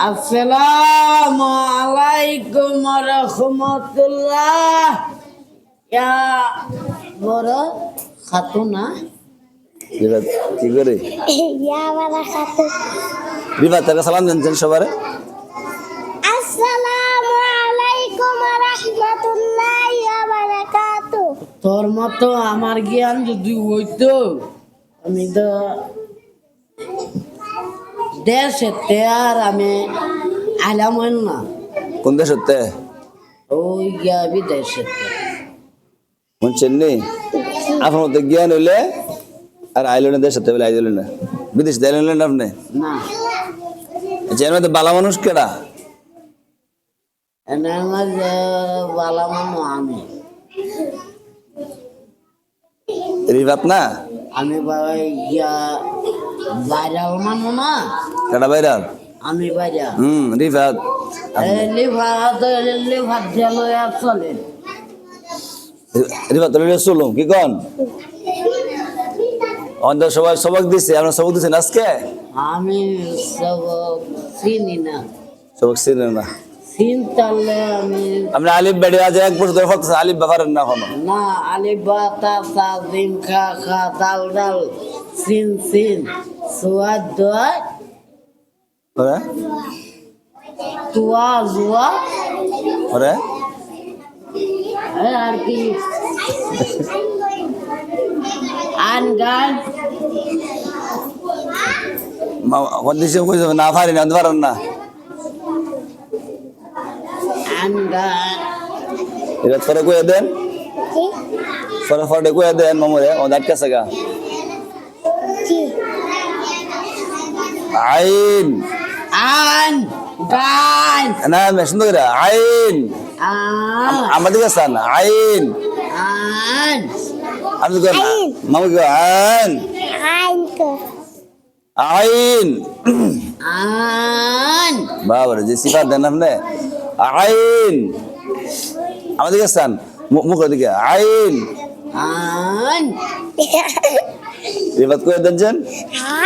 আসসালামু আলাইকুম রহমতুল্লাহ ইয়া বড় খাতুনা রিফাত কি করে. রিফাত তাকে সালাম জানছেন সবার Assalamualaikum warahmatullahi wabarakatuh. তোর মতো আমার জ্ঞান যদি হইতো আমি তো দেশেতে আর আমি হইল না। কোন দেশ ওই গিয়া বিদেশেতে। শুনছেন নি আপনার মধ্যে জ্ঞান হইলে আর আইলো না দেশ বলে আইল না। বিদেশ আইলেন না আপনি? না। আচ্ছা এর মধ্যে বালা মানুষ কেডা? এনে আমার যে বালা মানু আমি। রিফাত না? আমি বাবা গিয়া বাইরাল মানু না। কেডা বাইরাল আমি বাইরা। হুম রিফাত। লিভার লিভার জেল চলে। রিফাত লইলে চলুম কি কন? আমাদের সবাই সবক দিছে আপনার সবক দিচ্ছেন আজকে? আমি সব চিনি না। সবক ছিলেন না। চিনতালে আমি আপনি আলিফ বেড়ে আজ এক বছর ধরে আলিফ ব্যাপারেন না এখনও। না তা দিন খা খা দাল ডাল সিন সিন সুয়াদ দোয়া ওরে? তুয়া জুয়া। ওরে? আর কি? আন গান। কন্ডিশন কইছে না পারি না পারেন না। আন গান। এটা পরে কইয়া দেন? পরে পরে কইয়া দেন মামুরে ও দাঁত কাছে গা আইন! আন গান না আমি সুন্দর করে আইন। আন আমাদের কাছে না আইন। আন। আমি তো না। মামু কি আইন। Anke. আইন। আন। বাবা যে সিফাত দেন আপনি। আইন। আমাদের কাছে মুখ দিকে আইন। আন। রিবাত কইয়া দেন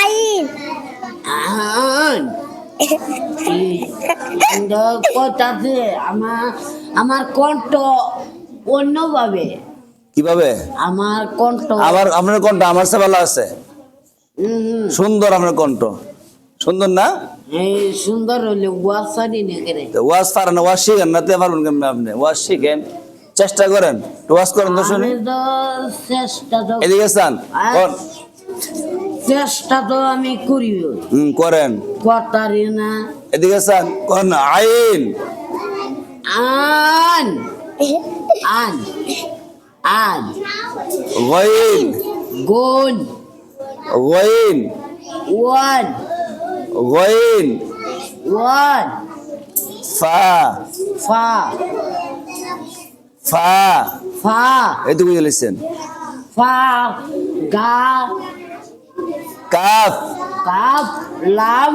Ain. আন। আমার আমার কণ্ঠ অন্যভাবে। কীভাবে? আমার কণ্ঠ আমার আপনার কণ্ঠ আমার সে ভালো আছে। সুন্দর আপনার কণ্ঠ। সুন্দর না? সুন্দর হলে ওয়াজ শিখেন না তে পারবেন কেমন আপনি। ওয়াজ শিখেন চেষ্টা করেন। ওয়াজ করেন তো শুনি। চেষ্টা এদিকে। চেষ্টা তো আমি করি হুম করেন। কথারি না। এদিকে চান করেন না। আইন। আন আন আন গইন। গুণ গইন। ওয়ান। গইন। ওয়ান। ফা। ফা। ফা। ফা। এটুকু লিখছেন। ফা। গা। কাফ কাপ লাম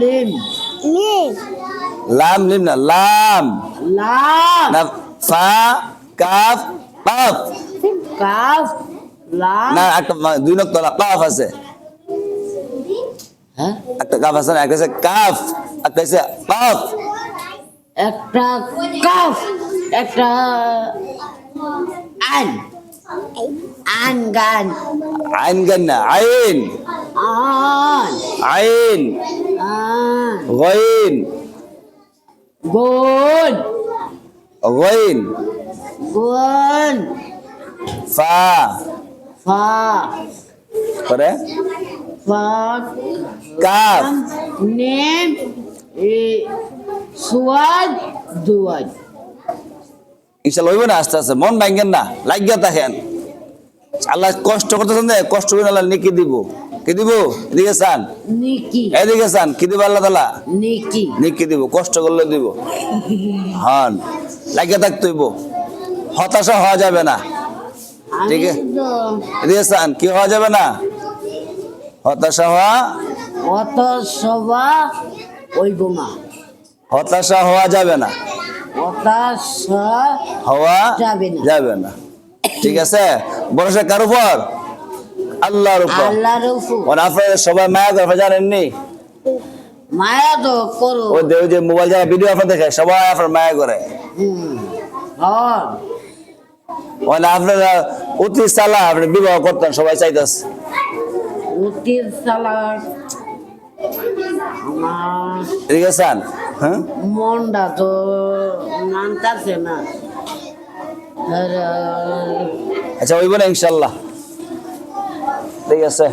লিম Mim. লাম লিম না লাম লাম না ফা কাফ কাফ কাপ লাম না একটা মা- দুই নক্ত কাফ আছে হ্যাঁ একটা কাফ আছে না একটা আছে কাফ একটা আছে কাফ একটা কাপ একটা আন আন গান আইন গান না আইন আন আইন। গইন। গুণ গইন। গুণ ফা। ফা। করে। ফা। কাফ। নেম এ সুয়াদ দুয়াদ। ইনশাল্লাহ হইব না আস্তে আস্তে। মন ভাঙ্গেন না লাগিয়া থাকেন। আল্লাহ কষ্ট করতেছেন কষ্ট করে আল্লাহ নিকি দিব। কি দিব? এদিকে চান। এদিকে চান। কি দিব আল্লাহ তালা? নিকি। দিব কষ্ট করলে দিব। হন লাগিয়া থাকতে হইব হতাশা হওয়া যাবে না। ঠিক আছে। এদিকে চান। কি হওয়া যাবে না? হতাশা হওয়া? সভা ওইব না। হতাশা হওয়া যাবে না। অত হওয়া যাবে না। যাবে না। ঠিক আছে? ভরসা কার উপর? আল্লাহর উপর। আল্লাহর উপর। আর আপনারা সবাই মায়া করে জানেননি? মায়া তো করো। ওই যে- যে মোবাইল যারা ভিডিও আপনার দেখে সবাই আপনার মায়া করে। মানে আপনারা অতি চালা আপনি বিবাহ করতেন সবাই চাইতেছে। সালাদ আমার ঠিক আছে হ্যাঁ? মনটা তো নামতাছে না। আচ্ছা ওইব না ইনশাল্লাহ। ঠিক আছে?